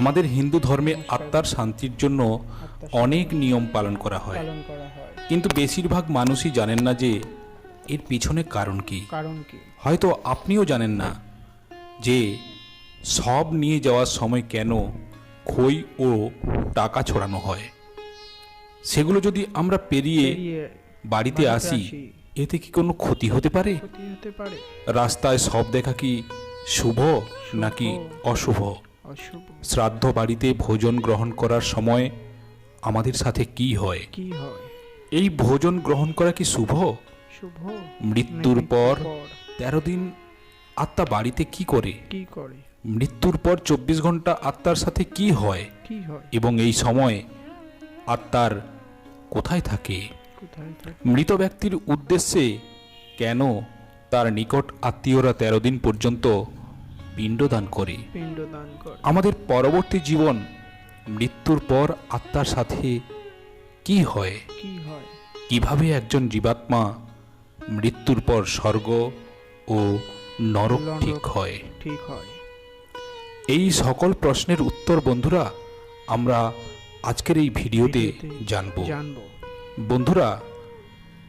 আমাদের হিন্দু ধর্মে আত্মার শান্তির জন্য অনেক নিয়ম পালন করা হয়। কিন্তু বেশিরভাগ মানুষই জানেন না যে এর পিছনে কারণ কি। হয়তো আপনিও জানেন না যে সব নিয়ে যাওয়ার সময় কেন খই ও টাকা ছড়ানো হয়। সেগুলো যদি আমরা পেরিয়ে বাড়িতে আসি। এতে কি কোনো ক্ষতি হতে পারে? রাস্তায় সব দেখা কি শুভ। নাকি অশুভ? শ্রাদ্ধ বাড়িতে ভোজন গ্রহণ করার সময় আমাদের সাথে কি হয়? কি হয়? এই ভোজন গ্রহণ করা কি শুভ? শুভ। মৃত্যুর পর। তেরো দিন আত্মা বাড়িতে কি করে? কি করে? মৃত্যুর পর চব্বিশ ঘণ্টা আত্মার সাথে কি হয়? কি হয়? এবং এই সময় আত্মার কোথায় থাকে? কোথায় থাকে? মৃত ব্যক্তির উদ্দেশ্যে কেন তার নিকট আত্মীয়রা তেরো দিন পর্যন্ত পিণ্ডদান করে। আমাদের পরবর্তী জীবন মৃত্যুর পর আত্মার সাথে কি হয়? কি হয়? কীভাবে একজন জীবাত্মা মৃত্যুর পর স্বর্গ ও নরক। ঠিক হয়? ঠিক হয়। এই সকল প্রশ্নের উত্তর বন্ধুরা আমরা আজকের এই ভিডিওতে জানব। বন্ধুরা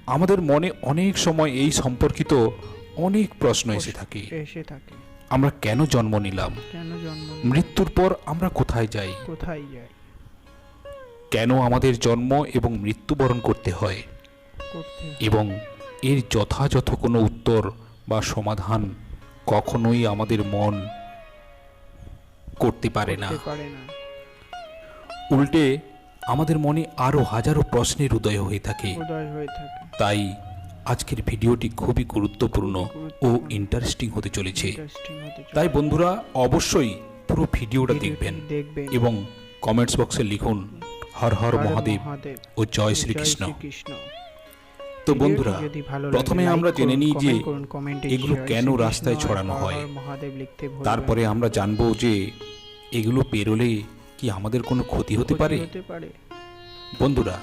আমাদের মনে অনেক সময় এই সম্পর্কিত অনেক প্রশ্ন এসে থাকে। এসে থাকে। আমরা কেন জন্ম নিলাম? কেন জন্ম মৃত্যুর পর আমরা কোথায় যাই? কোথায় কেন আমাদের জন্ম এবং মৃত্যুবরণ করতে হয়? করতে হয়? এবং এর যথাযথ কোনো উত্তর বা সমাধান কখনোই আমাদের মন করতে পারে না। করতে পারে না। উল্টে আমাদের মনে আরও হাজারো প্রশ্নের উদয় হয়ে থাকে। উদয় হয়ে থাকে। তাই আজকের ভিডিওটি খুবই গুরুত্বপূর্ণ ও ইন্টারেস্টিং হতে চলেছে। তাই বন্ধুরা অবশ্যই পুরো ভিডিওটা দেখবেন এবং কমেন্টস বক্সে লিখুন হর হর মহাদেব ও জয় শ্রীকৃষ্ণ। তো বন্ধুরা প্রথমে আমরা জেনে নিই যে এগুলো কেন রাস্তায় ছড়ানো হয়। তারপরে আমরা জানব যে এগুলো পেরোলে কি আমাদের কোনো ক্ষতি হতে পারে। বন্ধুরা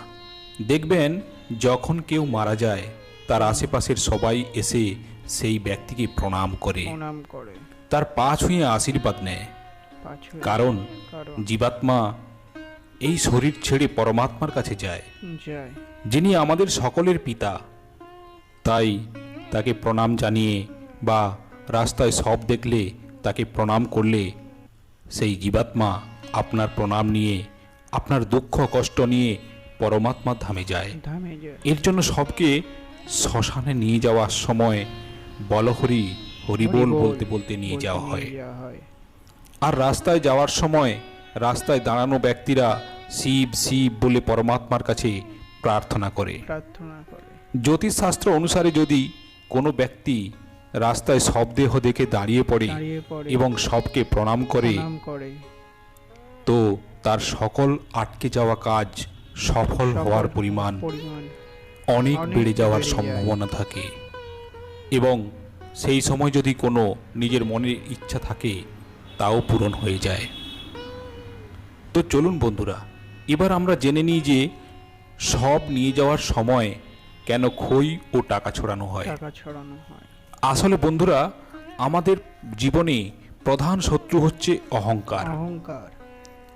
দেখবেন যখন কেউ মারা যায় তার আশেপাশের সবাই এসে সেই ব্যক্তিকে প্রণাম করে। প্রণাম করে। তার পা ছুঁয়ে আশীর্বাদ নেয়। কারণ জীবাত্মা এই শরীর ছেড়ে পরমাত্মার কাছে যায়। যিনি আমাদের সকলের পিতা তাই তাকে প্রণাম জানিয়ে বা রাস্তায় সব দেখলে তাকে প্রণাম করলে সেই জীবাত্মা আপনার প্রণাম নিয়ে আপনার দুঃখ কষ্ট নিয়ে পরমাত্মার ধামে ধামে যায়। এর জন্য সবকে শ্মশানে নিয়ে যাওয়ার সময় বলহরি হরিবোল বলতে বলতে নিয়ে যাওয়া হয়। আর রাস্তায় যাওয়ার সময় রাস্তায় দাঁড়ানো ব্যক্তিরা শিব শিব বলে পরমাত্মার কাছে প্রার্থনা করে। জ্যোতিষশাস্ত্র অনুসারে যদি কোনো ব্যক্তি রাস্তায় শবদেহ দেখে দাঁড়িয়ে পড়ে এবং সবকে প্রণাম করে তো তার সকল আটকে যাওয়া কাজ সফল হওয়ার পরিমাণ। অনেক বেড়ে যাওয়ার সম্ভাবনা থাকে এবং সেই সময় যদি কোনো নিজের মনের ইচ্ছা থাকে তাও পূরণ হয়ে যায়। তো চলুন বন্ধুরা এবার আমরা জেনে নিই যে সব নিয়ে যাওয়ার সময় কেন খই ও টাকা ছড়ানো হয়। টাকা ছড়ানো হয়। আসলে বন্ধুরা আমাদের জীবনে প্রধান শত্রু হচ্ছে অহংকার। অহংকার।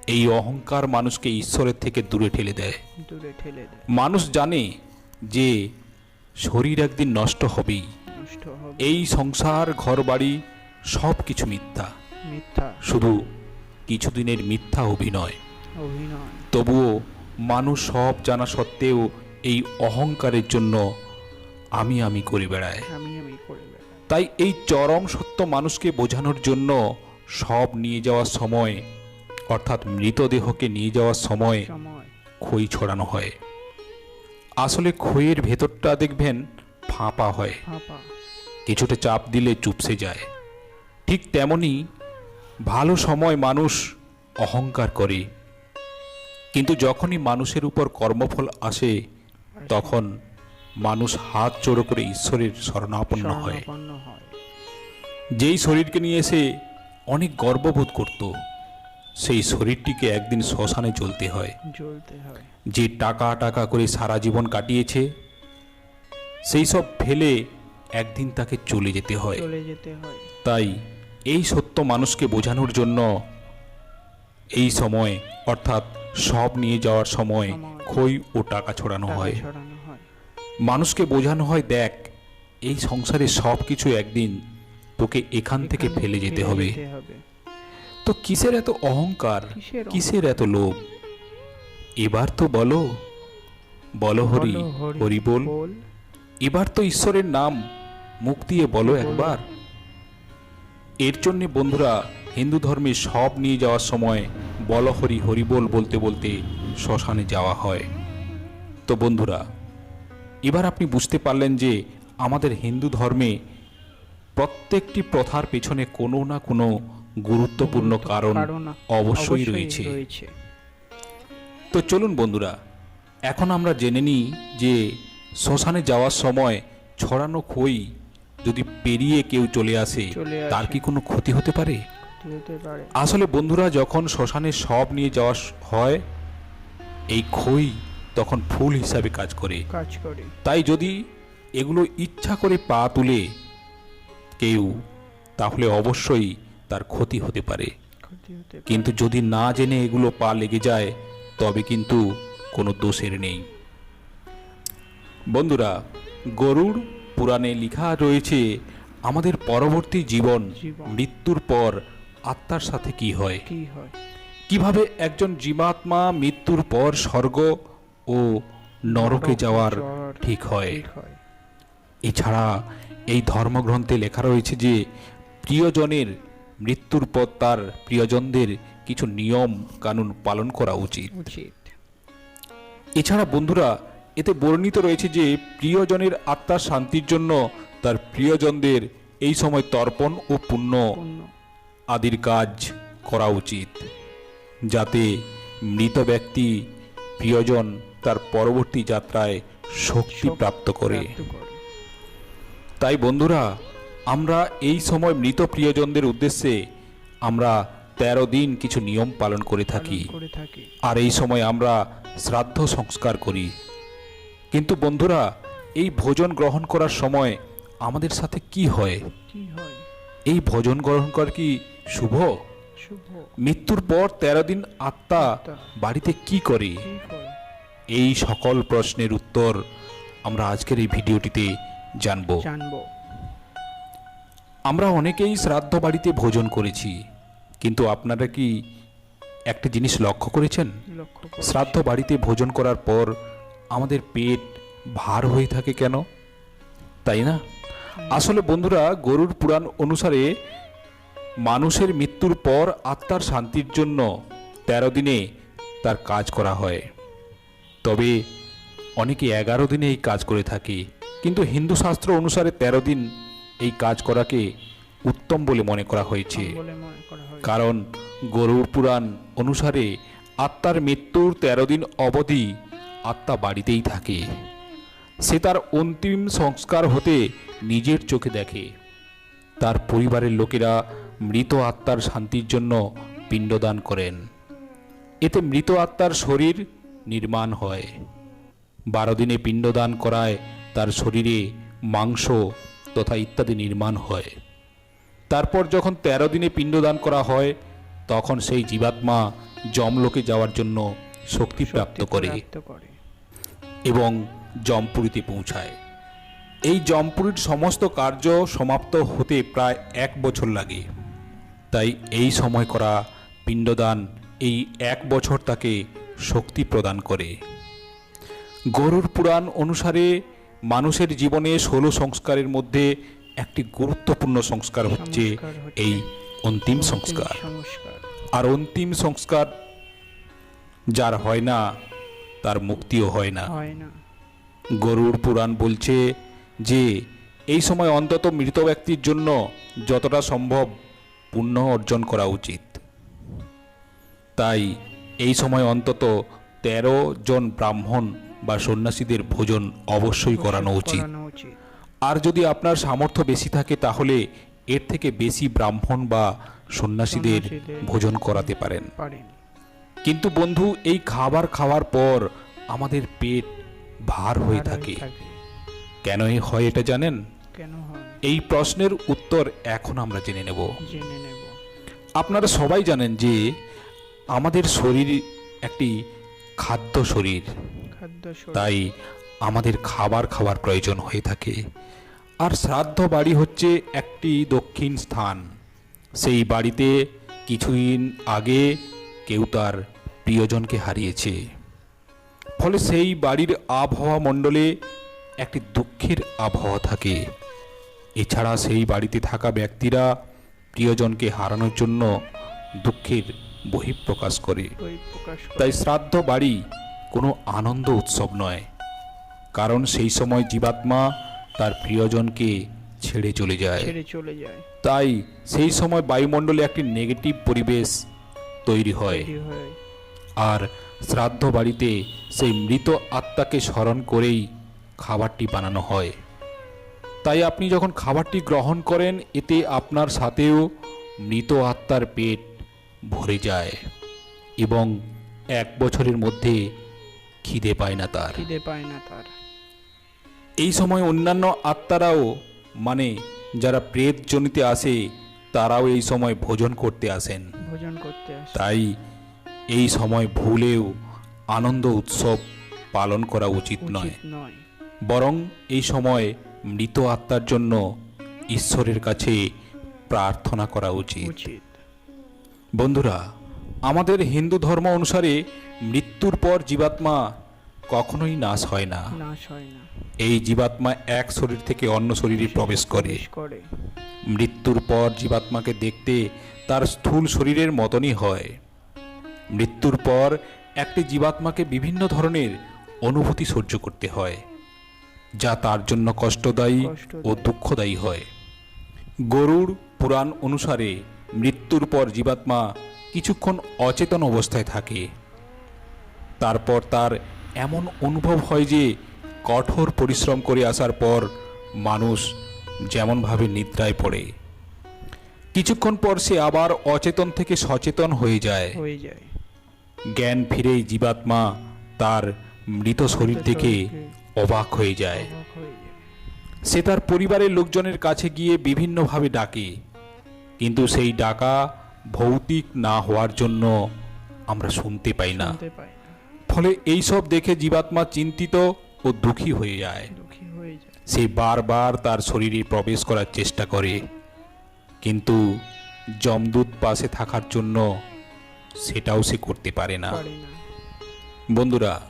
এই অহংকার মানুষকে ঈশ্বরের থেকে দূরে ঠেলে দেয়। দূরে ঠেলে দেয়। মানুষ জানে যে শরীর একদিন নষ্ট হবেই। এই সংসার ঘরবাড়ি সব কিছু মিথ্যা। মিথ্যা। শুধু কিছুদিনের মিথ্যা অভিনয়। অভিনয়। তবুও মানুষ সব জানা সত্ত্বেও এই অহংকারের জন্য আমি আমি করে বেড়ায়। তাই এই চরম সত্য মানুষকে বোঝানোর জন্য সব নিয়ে যাওয়ার সময় অর্থাৎ মৃতদেহকে নিয়ে যাওয়ার সময় সময়। খই ছড়ানো হয়। আসলে খইয়ের ভেতরটা দেখবেন ফাঁপা হয়। কিছুটা চাপ দিলে চুপসে যায়। ঠিক তেমনি ভালো সময় মানুষ অহংকার করে। কিন্তু যখনই মানুষের উপর কর্মফল আসে তখন মানুষ হাত জোড়ো করে ঈশ্বরের শরণাপন্ন হয়। হয়। যেই শরীরকে নিয়ে এসে অনেক গর্ববোধ করত সেই শরীরটিকে একদিন শ্মশানে চলতে হয়। যে টাকা টাকা করে সারা জীবন কাটিয়েছে সেই সব ফেলে একদিন তাকে চলে যেতে হয়। তাই এই সত্য মানুষকে বোঝানোর জন্য এই সময় অর্থাৎ সব নিয়ে যাওয়ার সময়। খই ও টাকা ছড়ানো হয়। মানুষকে বোঝানো হয় দেখ এই সংসারে সব কিছু একদিন তোকে এখান থেকে ফেলে যেতে হবে। তো কিসের এত অহংকার? কিসের এত লোভ? এবার তো বলো বলো হরি হরি বল। এবার তো ঈশ্বরের নাম মুখ দিয়ে বলো। একবার। এর জন্যে বন্ধুরা হিন্দু ধর্মে সব নিয়ে যাওয়ার সময় বল হরি হরি বল বলতে বলতে শ্মশানে যাওয়া হয়। তো বন্ধুরা এবার আপনি বুঝতে পারলেন যে আমাদের হিন্দু ধর্মে প্রত্যেকটি প্রথার পেছনে কোনো না কোনো গুরুত্বপূর্ণ কারণ অবশ্যই রয়েছে। তো চলুন বন্ধুরা এখন আমরা জেনে নিই যে শ্মশানে যাওয়ার সময় ছড়ানো খই যদি পেরিয়ে কেউ চলে আসে তার কি কোনো ক্ষতি হতে পারে? ক্ষতি হতে পারে। আসলে বন্ধুরা যখন শ্মশানে সব নিয়ে যাওয়া হয় এই খই তখন ফুল হিসাবে কাজ করে। তাই যদি এগুলো ইচ্ছা করে পা তুলে কেউ তাহলে অবশ্যই তার ক্ষতি হতে পারে। কিন্তু যদি না জেনে এগুলো পা লেগে যায় তবে কিন্তু কোনো দোষের নেই। বন্ধুরা গরুর পুরাণে লেখা রয়েছে আমাদের পরবর্তী জীবন। মৃত্যুর পর আত্মার সাথে কি হয়? কীভাবে একজন জীবাত্মা মৃত্যুর পর স্বর্গ ও নরকে যাওয়ার হয়? ঠিক হয়। এছাড়া এই ধর্মগ্রন্থে লেখা রয়েছে যে প্রিয়জনের মৃত্যুর পর তার প্রিয়জনদের কিছু নিয়ম কানুন পালন করা উচিত। এছাড়া বন্ধুরা এতে বর্ণিত রয়েছে যে প্রিয়জনের আত্মার শান্তির জন্য তার প্রিয়জনদের এই সময় তর্পণ ও পুণ্য আদির কাজ করা উচিত যাতে মৃত ব্যক্তি প্রিয়জন তার পরবর্তী যাত্রায় শক্তি প্রাপ্ত করে। তাই বন্ধুরা আমরা এই সময় মৃত প্রিয়জনদের উদ্দেশ্যে আমরা তেরো দিন কিছু নিয়ম পালন করে থাকি। আর এই সময় আমরা শ্রাদ্ধ সংস্কার করি। কিন্তু বন্ধুরা এই ভোজন গ্রহণ করার সময় আমাদের সাথে কি হয়? এই ভোজন গ্রহণ করা কি শুভ? মৃত্যুর পর তেরো দিন আত্মা। বাড়িতে কি করে? কি করে? এই সকল প্রশ্নের উত্তর আমরা আজকের এই ভিডিওটিতে জানব। জানব। আমরা অনেকেই শ্রাদ্ধ বাড়িতে ভোজন করেছি কিন্তু আপনারা কি একটা জিনিস লক্ষ্য করেছেন? শ্রাদ্ধ বাড়িতে ভোজন করার পর আমাদের পেট ভার হয়ে থাকে কেন? তাই না? আসলে বন্ধুরা গরুর পুরাণ অনুসারে মানুষের মৃত্যুর পর আত্মার শান্তির জন্য তেরো দিনে তার কাজ করা হয়। তবে অনেকে এগারো দিনে এই কাজ করে থাকে। কিন্তু হিন্দু শাস্ত্র অনুসারে তেরো দিন এই কাজ করাকে উত্তম বলে মনে করা হয়েছে। কারণ গরুর পুরাণ অনুসারে আত্মার মৃত্যুর তেরো দিন অবধি আত্মা বাড়িতেই থাকে। সে তার অন্তিম সংস্কার হতে নিজের চোখে দেখে। তার পরিবারের লোকেরা মৃত আত্মার শান্তির জন্য পিণ্ডদান করেন। এতে মৃত আত্মার শরীর নির্মাণ হয়। বারো দিনে পিণ্ডদান করায় তার শরীরে মাংস তথা ইত্যাদি নির্মাণ হয়। তারপর যখন তেরো দিনে পিণ্ডদান করা হয় তখন সেই জীবাত্মা যমলোকে যাওয়ার জন্য শক্তি প্রাপ্ত শক্তি করে প্রাপ্ত করে। এবং জমপুরীতে পৌঁছায়। এই জমপুরীর সমস্ত কার্য সমাপ্ত হতে প্রায় এক বছর লাগে। তাই এই সময় করা পিণ্ডদান এই এক বছর তাকে শক্তি প্রদান করে। গরুর পুরাণ অনুসারে মানুষের জীবনে ষোলো সংস্কারের মধ্যে একটি গুরুত্বপূর্ণ সংস্কার হচ্ছে এই অন্তিম সংস্কার। আর অন্তিম সংস্কার যার হয় না তার মুক্তিও হয় না। হয় না। গরুর পুরাণ বলছে যে এই সময় অন্তত মৃত ব্যক্তির জন্য যতটা সম্ভব পুণ্য অর্জন করা উচিত। তাই এই সময় অন্তত তেরো জন ব্রাহ্মণ বা সন্ন্যাসীদের ভোজন অবশ্যই করানো উচিত। আর যদি আপনার সামর্থ্য বেশি থাকে তাহলে এর থেকে বেশি ব্রাহ্মণ বা সন্ন্যাসীদের ভোজন করাতে পারেন। কিন্তু বন্ধু এই খাবার খাওয়ার পর আমাদের পেট ভার হয়ে থাকে। কেন হয় এটা জানেন? এই প্রশ্নের উত্তর এখন আমরা জেনে নেব। আপনারা সবাই জানেন যে আমাদের শরীর একটি খাদ্য শরীর। তাই আমাদের খাবার খাওয়ার প্রয়োজন হয়ে থাকে। আর শ্রাদ্ধ বাড়ি হচ্ছে একটি দক্ষিণ স্থান। সেই বাড়িতে কিছুদিন আগে কেউ তার প্রিয়জনকে হারিয়েছে। ফলে সেই বাড়ির আবহাওয়া মণ্ডলে একটি দুঃখের আবহাওয়া থাকে। এছাড়া সেই বাড়িতে থাকা ব্যক্তিরা প্রিয়জনকে হারানোর জন্য দুঃখের বহিঃপ্রকাশ করে। তাই শ্রাদ্ধ বাড়ি কোনো আনন্দ উৎসব নয় কারণ সেই সময় জীবাত্মা তার প্রিয়জনকে ছেড়ে চলে যায়। ছেড়ে চলে যায়। তাই সেই সময় বায়ুমণ্ডলে একটি নেগেটিভ পরিবেশ তৈরি হয়। তৈরি হয়। আর শ্রাদ্ধ বাড়িতে সেই মৃত আত্মাকে স্মরণ করেই খাবারটি বানানো হয়। তাই আপনি যখন খাবারটি গ্রহণ করেন এতে আপনার সাথেও মৃত আত্মার পেট ভরে যায় এবং এক বছরের মধ্যে খিদে পায় না তার। খিদে পায় না তার। এই সময় অন্যান্য আত্মারাও মানে যারা প্রেত জনিতে আসে তারাও এই সময় ভোজন করতে আসেন। ভোজন করতে আসে। তাই এই সময় ভুলেও আনন্দ উৎসব পালন করা উচিত নয়। নয়। বরং এই সময় মৃত আত্মার জন্য ঈশ্বরের কাছে প্রার্থনা করা উচিত। উচিত। বন্ধুরা আমাদের হিন্দু ধর্ম অনুসারে মৃত্যুর পর জীবাত্মা কখনোই নাশ হয় না। নাশ হয় না। এই জীবাত্মা এক শরীর থেকে অন্য শরীরে প্রবেশ করে। মৃত্যুর পর জীবাত্মাকে দেখতে তার স্থূল শরীরের মতনই হয়। মৃত্যুর পর একটি জীবাত্মাকে বিভিন্ন ধরনের অনুভূতি সহ্য করতে হয় যা তার জন্য কষ্টদায়ী ও দুঃখদায়ী হয়। গরুর পুরাণ অনুসারে মৃত্যুর পর জীবাত্মা কিছুক্ষণ অচেতন অবস্থায় থাকে। তারপর তার এমন অনুভব হয় যে কঠোর পরিশ্রম করে আসার পর মানুষ যেমনভাবে নিদ্রায় পড়ে। কিছুক্ষণ পর সে আবার অচেতন থেকে সচেতন হয়ে যায়। হয়ে যায়। জ্ঞান ফিরেই জীবাত্মা তার মৃত শরীর থেকে অবাক হয়ে যায়। সে তার পরিবারের লোকজনের কাছে গিয়ে বিভিন্নভাবে ডাকে। কিন্তু সেই ডাকা ভৌতিক না হওয়ার জন্য আমরা শুনতে পাই না। ফলে এই সব দেখে জীবাত্মা চিন্তিত ও দুঃখী হয়ে যায়। দুঃখী হয়ে যায়। সে বারবার তার শরীরে প্রবেশ করার চেষ্টা করে। কিন্তু যমদূত পাশে থাকার জন্য সেটাও সে করতে পারে না। বন্ধুরা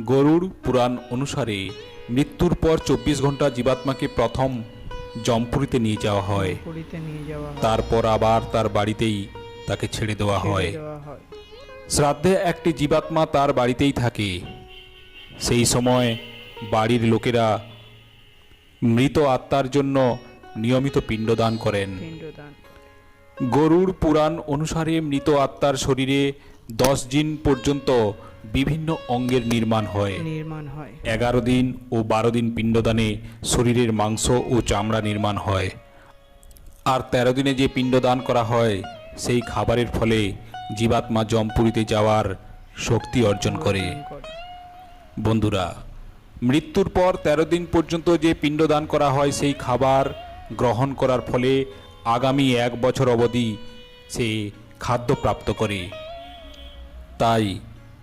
গরুর পুরাণ অনুসারে মৃত্যুর পর চব্বিশ ঘণ্টা জীবাত্মাকে প্রথম জমপুরিতে নিয়ে যাওয়া হয়। তারপর আবার তার বাড়িতেই তাকে ছেড়ে দেওয়া হয়। শ্রাদ্ধে একটি জীবাত্মা তার বাড়িতেই থাকে। সেই সময় বাড়ির লোকেরা মৃত আত্মার জন্য নিয়মিত পিণ্ডদান করেন। গরুর পুরাণ অনুসারে মৃত আত্মার শরীরে দশ দিন পর্যন্ত বিভিন্ন অঙ্গের নির্মাণ হয়। নির্মাণ হয়। এগারো দিন ও বারো দিন পিণ্ডদানে শরীরের মাংস ও চামড়া নির্মাণ হয়। আর তেরো দিনে যে পিণ্ডদান করা হয় সেই খাবারের ফলে জীবাত্মা জমপুরিতে যাওয়ার শক্তি অর্জন করে। বন্ধুরা মৃত্যুর পর তেরো দিন পর্যন্ত যে পিণ্ডদান করা হয় সেই খাবার গ্রহণ করার ফলে আগামী এক বছর অবধি সে খাদ্য প্রাপ্ত করে। তাই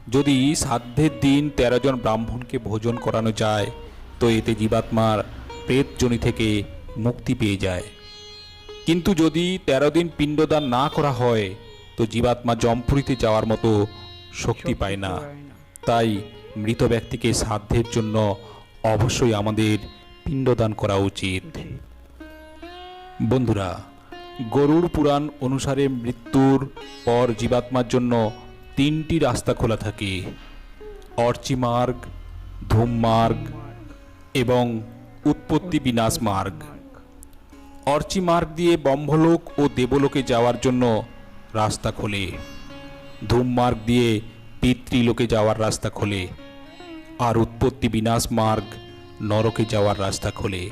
যদি সাধ্যের দিন তেরো জন ব্রাহ্মণকে ভোজন করানো যায় তো এতে জীবাত্মার প্রেতজনি থেকে মুক্তি পেয়ে যায়। কিন্তু যদি তেরো দিন পিণ্ডদান না করা হয় তো জীবাত্মা জমপুরিতে যাওয়ার মতো শক্তি পায় না। তাই মৃত ব্যক্তিকে সাধ্যের জন্য অবশ্যই আমাদের পিণ্ডদান করা উচিত। উচিত। বন্ধুরা গরুর পুরাণ অনুসারে মৃত্যুর পর জীবাত্মার জন্য তিনটি রাস্তা খোলা থাকে। অর্চি মার্গ ধূম মার্গ মার্গ, এবং উৎপত্তি বিনাশ মার্গ। মার্গ। অর্চি মার্গ দিয়ে ব্রহ্মলোক ও দেবলোকে যাওয়ার জন্য রাস্তা খোলে। ধূম মার্গ দিয়ে পিতৃলোকে যাওয়ার রাস্তা খোলে। আর উৎপত্তি বিনাশ মার্গ নরকে যাওয়ার রাস্তা খোলে।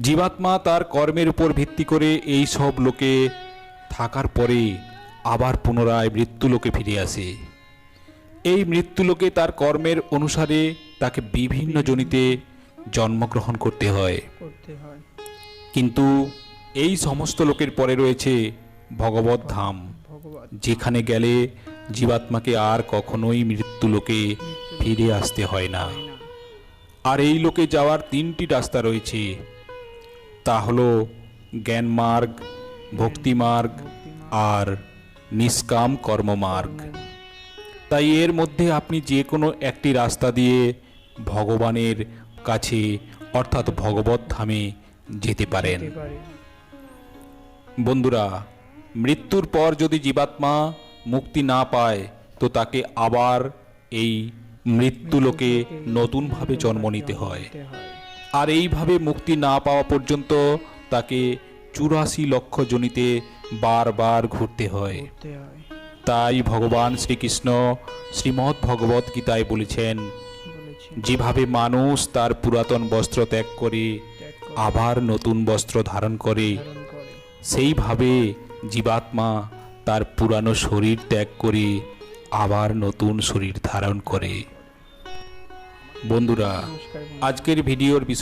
জীবাত্মা তার কর্মের উপর ভিত্তি করে এই সব লোকে থাকার পরে আবার পুনরায় মৃত্যুলোকে ফিরে আসে। এই মৃত্যুলোকে তার কর্মের অনুসারে তাকে বিভিন্ন জনিতে জন্মগ্রহণ করতে হয়। কিন্তু এই সমস্ত লোকের পরে রয়েছে ভগবত ধাম যেখানে গেলে জীবাত্মাকে আর কখনোই মৃত্যু লোকে ফিরে আসতে হয় না। আর এই লোকে যাওয়ার তিনটি রাস্তা রয়েছে। তা হলো জ্ঞানমার্গ ভক্তিমার্গ। আর নিষ্কাম কর্মমার্গ। তাই এর মধ্যে আপনি যে কোনো একটি রাস্তা দিয়ে ভগবানের কাছে অর্থাৎ ভগবত ধামে যেতে পারেন। বন্ধুরা মৃত্যুর পর যদি জীবাত্মা মুক্তি না পায় তো তাকে আবার এই মৃত্যুলোকে নতুনভাবে জন্ম নিতে হয়। আর এইভাবে মুক্তি না পাওয়া পর্যন্ত তাকে চুরাশি লক্ষ জনিতে বারবার ঘুরতে হয়। তাই ভগবান শ্রীকৃষ্ণ শ্রীমদ্ ভগবত গীতায় বলেছেন যেভাবে মানুষ তার পুরাতন বস্ত্র ত্যাগ করে আবার নতুন বস্ত্র ধারণ করে সেইভাবে জীবাত্মা তার পুরানো শরীর ত্যাগ করে আবার নতুন শরীর ধারণ করে। বন্ধুরা। আজকের ভিডিওর বিষয়